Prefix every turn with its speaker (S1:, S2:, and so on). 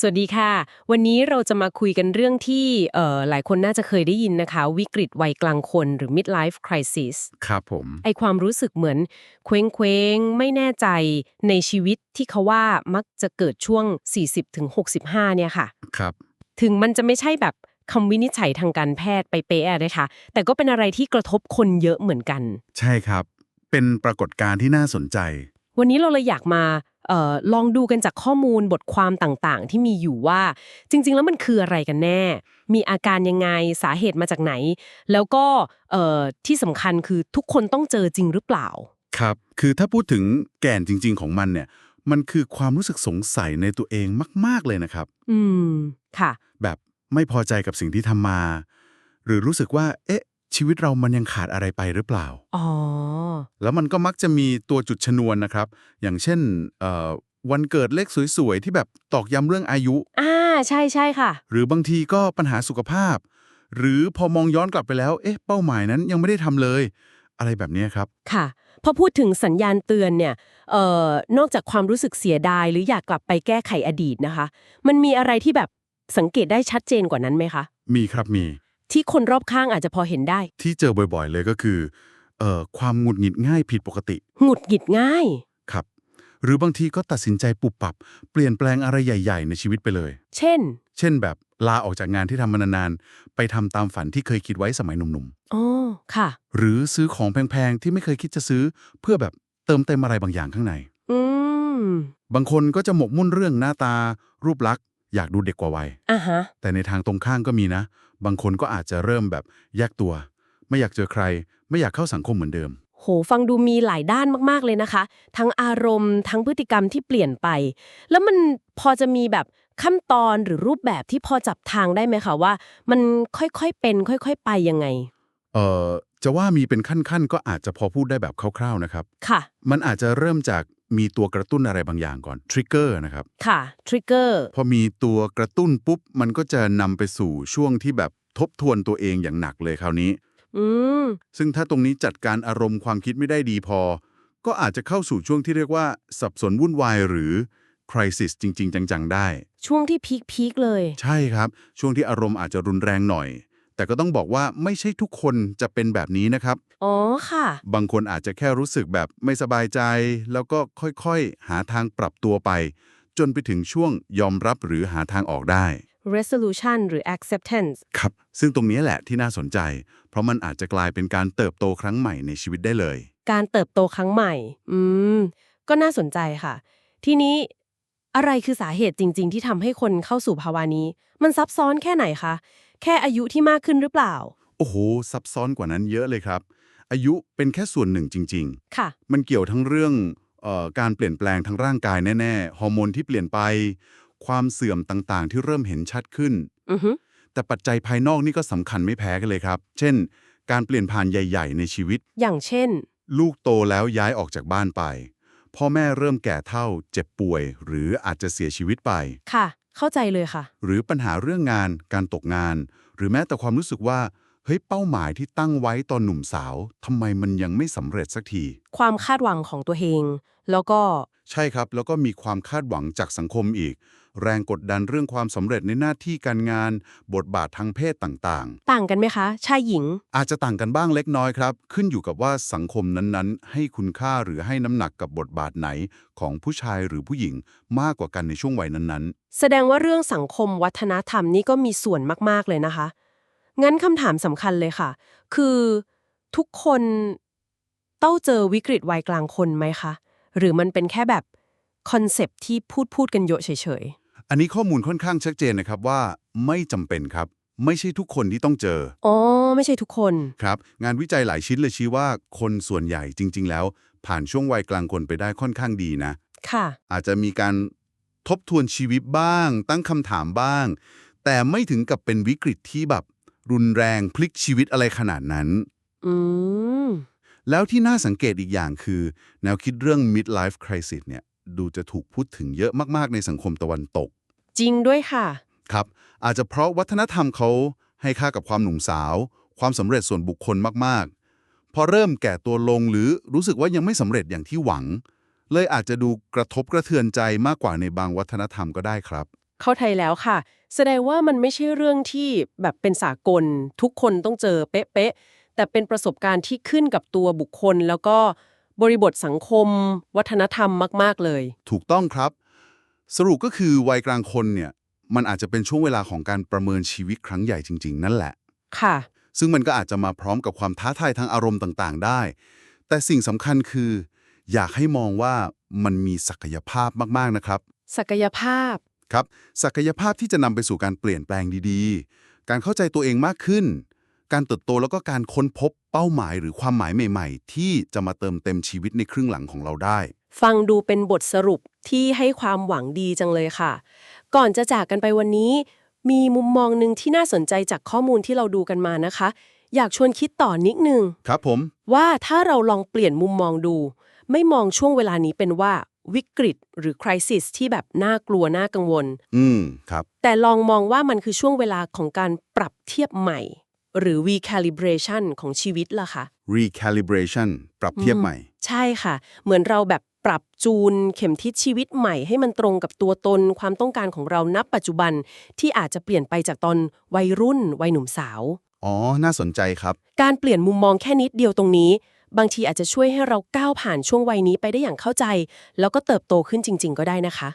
S1: สวัสดีค่ะ วันนี้เราจะมาคุยกันเรื่องที่เอ่อหลายคนน่าจะเคยได้ยินนะคะ วิกฤตวัยกลางคนหรือ midlife crisis
S2: ครับผม
S1: ไอความรู้สึกเหมือน เคว้งเคว้งๆไม่แน่ใจในชีวิตที่เขาว่ามักจะเกิดช่วง 40-65 เนี่ยค่ะ
S2: ครับ
S1: ถึงมันจะไม่ใช่แบบคำวินิจฉัยทางการแพทย์ไปเป๊ะๆนะคะแต่ก็เป็นอะไรที่กระทบคนเยอะเหมือนกัน
S2: ใช่ครับ เป็นปรากฏการณ์ที่น่าสนใจ
S1: วันนี้เราเลยอยากมาเออลองดูกันจากข้อมูลบทความต่างๆ ที่มีอยู่ว่า จริง ๆ แล้วมันคืออะไรกันแน่ มีอาการยังไงสาเหตุมาจากไหน แล้วก็เอ่อที่สำคัญคือทุกคนต้องเจอจริงหรือเปล่า
S2: ครับ คือถ้าพูดถึงแก่นจริง ๆ ของมันเนี่ย มันคือความรู้สึกสงสัยในตัวเองมาก ๆ เลยนะครับ
S1: อืม ค่ะ
S2: แบบไม่พอใจกับสิ่งที่ทำมา หรือรู้สึกว่า เอ๊ะ ชีวิตเรามันยังขาดอะไรไปหรือเปล่า
S1: อ๋อ
S2: แล้วมันก็มักจะมีตัวจุดชนวนนะครับ อย่างเช่นเอ่อวันเกิดเลขสวยๆ ที่แบบตอกย้ำเรื่องอายุ
S1: อ่า ใช่ใช่ค่ะ
S2: หรือบางทีก็ปัญหาสุขภาพ หรือพอมองย้อนกลับไปแล้ว เอ๊ะ เป้าหมายนั้นยังไม่ได้ทำเลย อะไรแบบนี้ครับ
S1: ค่ะ พอพูดถึงสัญญาณเตือนเนี่ยเอ่อนอกจากความรู้สึกเสียดาย หรืออยากกลับไปแก้ไขอดีตนะคะ มันมีอะไรที่แบบสังเกตได้ชัดเจนกว่านั้นไหมคะ
S2: มีครับมี
S1: ที่คนรอบข้างอาจจะพอเห็นได้
S2: ที่เจอบ่อยๆ เลยก็คือเอ่อความหงุดหงิดง่ายผิดปกติ
S1: หงุดหงิดง่าย
S2: ครับ หรือบางทีก็ตัดสินใจปุบปับ เปลี่ยนแปลงอะไรใหญ่ ๆ ในชีวิตไปเลย
S1: เช่น
S2: เช่นแบบลาออกจากงานที่ทำมานานๆ ไปทำตามฝันที่เคยคิดไว้สมัยหนุ่ม
S1: อ๋อค่ะ
S2: ๆ หรือซื้อของแพงๆ ที่ไม่เคยคิดจะซื้อ เพื่อแบบเติมเต็มอะไรบางอย่างข้างใน
S1: อืม
S2: บางคนก็จะหมกมุ่นเรื่องหน้าตา รูปลักษณ์อยากดูเด็กกว่าวัย
S1: อะฮะ
S2: แต่ในทางตรงข้ามก็มีนะ บางคนก็อาจจะเริ่มแบบแยกตัว ไม่อยากเจอใคร ไม่อยากเข้าสังคมเหมือนเดิม
S1: โห ฟังดูมีหลายด้านมากๆเลยนะคะ ทั้งอารมณ์ทั้งพฤติกรรมที่เปลี่ยนไป แล้วมันพอจะมีแบบขั้นตอนหรือรูปแบบที่พอจับทางได้ไหมคะว่า มันค่อยๆเป็น ค่อย ๆ ไปยังไง
S2: เอ่อจะว่ามีเป็นขั้นๆ ก็อาจจะพอพูดได้แบบคร่าวๆนะครับ
S1: ค่ะ
S2: มันอาจจะเริ่มจาก มีตัวกระตุ้นอะไรบางอย่างก่อนทริกเกอร์นะครับ
S1: ค่ะทริกเกอร์
S2: พอมีตัวกระตุ้นปุ๊บ มันก็จะนำไปสู่ช่วงที่แบบทบทวนตัวเองอย่างหนักเลยคราวนี้
S1: อืม
S2: ซึ่งถ้าตรงนี้จัดการอารมณ์ความคิดไม่ได้ดีพอ ก็อาจจะเข้าสู่ช่วงที่เรียกว่า สับสนวุ่นวายหรือ crisis จริง ๆ จัง ๆ ได้
S1: ช่วงที่พีคพีคๆเลย
S2: ใช่ครับ ช่วงที่อารมณ์อาจจะรุนแรงหน่อย แต่ก็ต้องบอกว่าไม่ใช่ทุกคนจะเป็นแบบนี้นะครับ
S1: อ๋อค่ะ
S2: บางคนอาจจะแค่รู้สึกแบบไม่สบายใจ แล้วก็ค่อยๆ หาทางปรับตัวไป จนไปถึงช่วงยอมรับหรือหาทางออกได้
S1: resolution หรือ acceptance
S2: ครับ ซึ่งตรงนี้แหละที่น่าสนใจ เพราะมันอาจจะกลายเป็นการเติบโตครั้งใหม่ในชีวิตได้เลย
S1: การเติบโตครั้งใหม่ อืม ก็น่าสนใจค่ะ ทีนี้อะไรคือสาเหตุจริง ๆ ที่ทำให้คนเข้าสู่ภาวะนี้ มันซับซ้อนแค่ไหนคะ แค่อายุที่มากขึ้นหรือเปล่า
S2: โอ้โห ซับซ้อนกว่านั้นเยอะเลยครับ อายุเป็นแค่ส่วนหนึ่งจริง
S1: ค่ะ
S2: ๆ มันเกี่ยวทั้งเรื่องเออการเปลี่ยนแปลงทางร่างกายแน่ๆ ฮอร์โมนที่เปลี่ยนไป ความเสื่อมต่างๆ ที่เริ่มเห็นชัดขึ้น
S1: อือฮึ
S2: แต่ปัจจัยภายนอกนี่ก็สำคัญไม่แพ้กันเลยครับ เช่น การเปลี่ยนผ่านใหญ่ ๆ ในชีวิต
S1: อย่างเช่น
S2: ลูกโตแล้วย้ายออกจากบ้านไป พ่อแม่เริ่มแก่เฒ่า เจ็บป่วย หรืออาจจะเสียชีวิตไป
S1: ค่ะ เข้าใจเลยค่ะ
S2: หรือปัญหาเรื่องงาน การตกงาน หรือแม้แต่ความรู้สึกว่า เฮ้ย เป้าหมายที่ตั้งไว้ตอนหนุ่มสาวทำไมมันยังไม่สำเร็จสักที
S1: ความคาดหวังของตัวเอง แล้วก็
S2: ใช่ครับ แล้วก็มีความคาดหวังจากสังคมอีก แรงกดดันเรื่องความสำเร็จในหน้าที่การงาน บทบาททางเพศต่าง
S1: ต่างกันไหมคะ ชายหญิง
S2: ๆ อาจจะต่างกันบ้างเล็กน้อยครับ ขึ้นอยู่กับว่าสังคมนั้นๆ ให้คุณค่าหรือให้น้ำหนักกับบทบาทไหนของผู้ชายหรือผู้หญิงมากกว่ากันในช่วงวัยนั้นๆ
S1: แสดงว่าเรื่องสังคมวัฒนธรรมนี่ก็มีส่วนมาก ๆ เลยนะคะ งั้นคำถามสำคัญเลยค่ะ คือทุกคนต้องเจอวิกฤตวัยกลางคนไหมคะ หรือมันเป็นแค่แบบคอนเซปต์ที่พูดพูดกันเยอะเฉย
S2: อันนี้ข้อมูลค่อนข้างชัดเจนนะครับว่าไม่จำเป็นครับ ไม่ใช่ทุกคนที่ต้องเจอ
S1: ๆอ๋อ ไม่ใช่ทุกคน
S2: ครับ งานวิจัยหลายชิ้นเลยชี้ว่าคนส่วนใหญ่จริง ๆ แล้ว ผ่านช่วงวัยกลางคนไปได้ค่อนข้างดีนะ
S1: ค่ะ
S2: อาจจะมีการทบทวนชีวิตบ้าง ตั้งคำถามบ้าง แต่ไม่ถึงกับเป็นวิกฤตที่แบบ รุนแรงพลิกชีวิตอะไรขนาดนั้น
S1: อืม
S2: แล้วที่น่าสังเกตอีกอย่างคือ แนวคิดเรื่อง midlife crisis เนี่ย ดูจะถูกพูดถึงเยอะมาก ๆ ในสังคมตะวันตก
S1: จริงด้วยค่ะ
S2: ครับ อาจจะเพราะวัฒนธรรมเขาให้ค่ากับความหนุ่มสาว ความสำเร็จส่วนบุคคลมากๆ พอเริ่มแก่ตัวลงหรือรู้สึกว่ายังไม่สำเร็จอย่างที่หวัง เลยอาจจะดูกระทบกระเทือนใจมากกว่าในบางวัฒนธรรมก็ได้ครับ
S1: เข้าไทยแล้วค่ะ แสดงว่ามันไม่ใช่เรื่องที่แบบเป็นสากล ทุกคนต้องเจอเป๊ะๆแต่เป็นประสบการณ์ที่ขึ้นกับตัวบุคคล แล้วก็บริบทสังคม วัฒนธรรมมาก ๆ เลย
S2: ถูกต้องครับ สรุปก็คือวัยกลางคนเนี่ยมันอาจจะเป็นช่วงเวลาของการประเมินชีวิตครั้งใหญ่จริง ๆ นั่นแหละ
S1: ค่ะ
S2: ซึ่งมันก็อาจจะมาพร้อมกับความท้าทายทางอารมณ์ต่างๆ ได้ แต่สิ่งสำคัญคือ อยากให้มองว่ามันมีศักยภาพมากๆนะครับ
S1: ศักยภาพ
S2: ครับ ศักยภาพที่จะนำไปสู่การเปลี่ยนแปลงดีๆ การเข้าใจตัวเองมากขึ้น การเติบโตแล้วก็การค้นพบเป้าหมายหรือความหมายใหม่ ๆ ที่จะมาเติมเต็มชีวิตในครึ่งหลังของเราได้
S1: ฟังดูเป็นบทสรุป ที่ให้ความหวังดีจังเลยค่ะ ก่อนจะจากกันไปวันนี้ มีมุมมองหนึ่งที่น่าสนใจจากข้อมูลที่เราดูกันมานะคะ อยากชวนคิดต่อนิดนึง
S2: ครับผม
S1: ว่าถ้าเราลองเปลี่ยนมุมมองดู ไม่มองช่วงเวลานี้เป็นว่าวิกฤตหรือคริสิสที่แบบน่ากลัวน่ากังวล
S2: อืม ครับ
S1: แต่ลองมองว่ามันคือช่วงเวลาของการปรับเทียบใหม่ หรือ recalibration ของชีวิตล่ะค่ะ
S2: recalibration ปรับเทียบใหม่
S1: ใช่ค่ะ เหมือนเราแบบ ปรับจูนเข็มทิศชีวิตใหม่ให้มันตรงกับตัวตนความต้องการของเรานับปัจจุบันที่อาจจะเปลี่ยนไปจากตอนวัยรุ่น วัยหนุ่มสาว
S2: อ๋อ น่าสนใจครับ
S1: การเปลี่ยนมุมมองแค่นิดเดียวตรงนี้ บางทีอาจจะช่วยให้เราก้าวผ่านช่วงวัยนี้ไปได้อย่างเข้าใจ แล้วก็เติบโตขึ้นจริง ๆ ก็ได้นะคะ